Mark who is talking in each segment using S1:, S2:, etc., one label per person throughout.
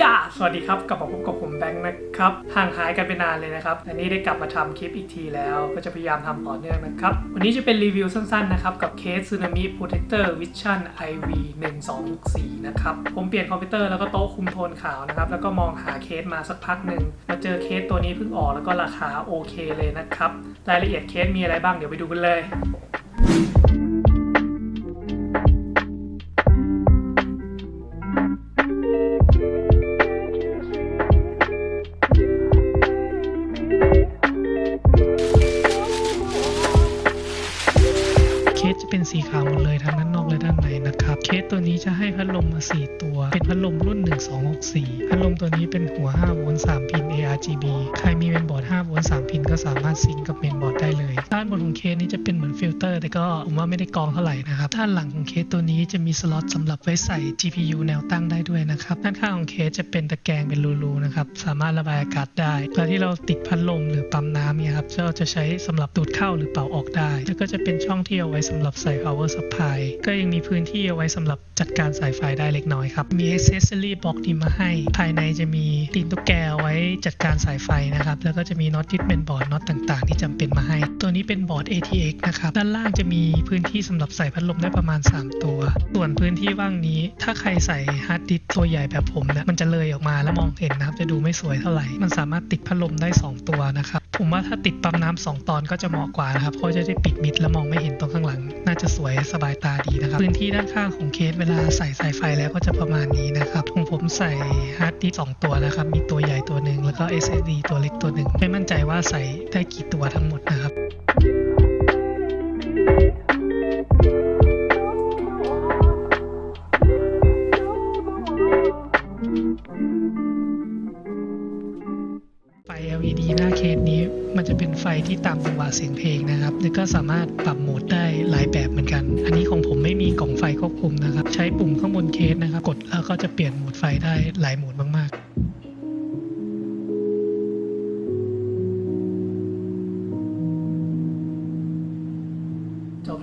S1: ย่าสวัสดีครับกลับมาพบกับผมแบงค์นะครับห่างหายกันไปนานเลยนะครับ อันนี้ได้กลับมาทำคลิปอีกทีแล้ว ก็จะพยายามทำต่อเนื่องนะครับ วันนี้จะเป็นรีวิวสั้นๆนะครับ กับเคส Tsunami Protector Vision IV 1264นะครับ ผมเปลี่ยนคอมพิวเตอร์แล้วก็โต๊ะคุมโทนขาวนะครับ แล้วก็มองหาเคสมาสักพักหนึ่งมาเจอเคสตัวนี้เพิ่งออกแล้วก็ราคาโอเคเลยนะครับ รายละเอียดเคสมีอะไรบ้างเดี๋ยวไปดูกันเลย จะเป็นสีขาวหมดเลยทั้งด้านนอกและด้านในนะครับ เคสตัวนี้จะให้พัดลมมา 4 ตัว เป็นพัดลมรุ่น 1264 พัดลมตัวนี้เป็นหัว5โวลต์3พิน ARGB ใครมีเมนบอร์ด5โวลต์3พินก็สามารถซิงกับเมนบอร์ดได้เลย ด้านบนของเคสนี้จะเป็นเหมือนฟิลเตอร์ แต่ก็ผมว่าไม่ได้กรองเท่าไหร่นะครับ ด้านหลังของเคสตัวนี้จะมีสล็อตสำหรับไว้ใส่ GPU แนวตั้งได้ด้วยนะครับด้านข้างของเคสจะเป็นตะแกรงเป็นรูๆนะครับสามารถระบายอากาศได้เวลาที่เราติดพัดลมหรือปั๊มน้ำเนี่ยครับก็จะใช้สำหรับดูดเข้าหรือเป่าออกได้ แล้วก็จะเป็นช่องที่เอาไว้สำหรับใส่ power supply ก็ยังมีพื้นที่เอาไว้สำหรับจัดการสายไฟได้เล็กน้อยครับ มี accessory box นี้มาให้ ภายในจะมีตีนตุ๊กแกเอาไว้จัดการสายไฟนะครับ แล้วก็จะมีน็อตยึดเป็นบอร์ดน็อตต่างๆ ที่จำเป็นมาให้ ตัวนี้เป็นบอร์ด ATX นะครับ ด้านล่างจะมีพื้นที่สำหรับใส่พัดลมได้ประมาณ 3 ตัว ส่วนพื้นที่ว่างนี้ ถ้าใครใส่ฮาร์ดดิสตัวใหญ่แบบผมเนี่ยมันจะเลยออกมาแล้วมองเห็นนะครับจะดูไม่สวยเท่าไหร่ มันสามารถติดพัดลมได้ 2 ตัวนะครับผมว่าถ้าติดปั๊มน้ำสองตอนก็จะเหมาะกว่านะครับ เพราะจะได้ปิดมิดแล้วมองไม่เห็นตรงข้างหลัง น่าจะสวยสบายตาดีนะครับ พื้นที่ด้านข้างของเคสเวลาใส่สายไฟแล้วก็จะประมาณนี้นะครับของผมใส่ฮาร์ดดิสก์สองตัวนะครับ มีตัวใหญ่ตัวหนึ่งแล้วก็ SSD ตัวเล็กตัวหนึ่ง ไม่มั่นใจว่าใส่ได้กี่ตัวทั้งหมดนะครับ LED หน้าเคสนี้ มันจะเป็นไฟที่ตามจังหวะเสียงเพลงนะครับแล้วก็สามารถปรับโหมดได้หลายแบบเหมือนกัน อันนี้ของผมไม่มีกล่องไฟควบคุมนะครับ ใช้ปุ่มข้างบนเคสนะครับ กดแล้วก็จะเปลี่ยนโหมดไฟได้หลายโหมดมากๆ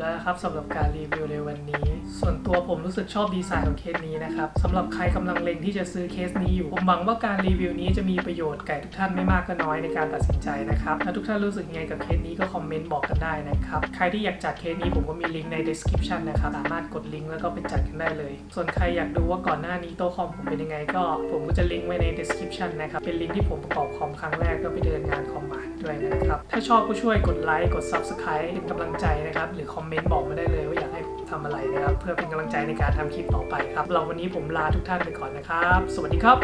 S1: แล้วนะครับสำหรับการรีวิวในวันนี้ ส่วนตัวผมรู้สึกชอบดีไซน์ของเคสนี้นะครับสำหรับใครกำลังเล็งที่จะซื้อเคสนี้อยู่ ผมหวังว่าการรีวิวนี้จะมีประโยชน์แก่ทุกท่านไม่มากก็น้อยในการตัดสินใจนะครับถ้าทุกท่านรู้สึกยังไงกับเคสนี้ก็คอมเมนต์บอกกันได้นะครับใครที่อยากจัดเคสนี้ผมก็มีลิงก์ใน description นะครับสามารถกดลิงก์แล้วก็ไปจัดกันได้เลย ส่วนใครอยากดูว่าก่อนหน้านี้โต๊ะคอมผมเป็นยังไงก็ ผมก็จะลิงก์ไว้ใน description นะครับเป็นลิงก์ที่ผมประกอบคอมครั้งแรกก็ไปเดินงานคอมมาด้วยนะ ครับ ถ้าชอบก็ช่วยกดไลค์ กด subscribe เป็นกำลังใจนะครับ หรือคอมเมนต์บอกมาได้เลยว่าอยากให้ผมทำอะไรนะครับ เพื่อเป็นกำลังใจในการทำคลิปต่อไปครับ เราวันนี้ผมลาทุกท่านไปก่อนนะครับ สวัสดีครับ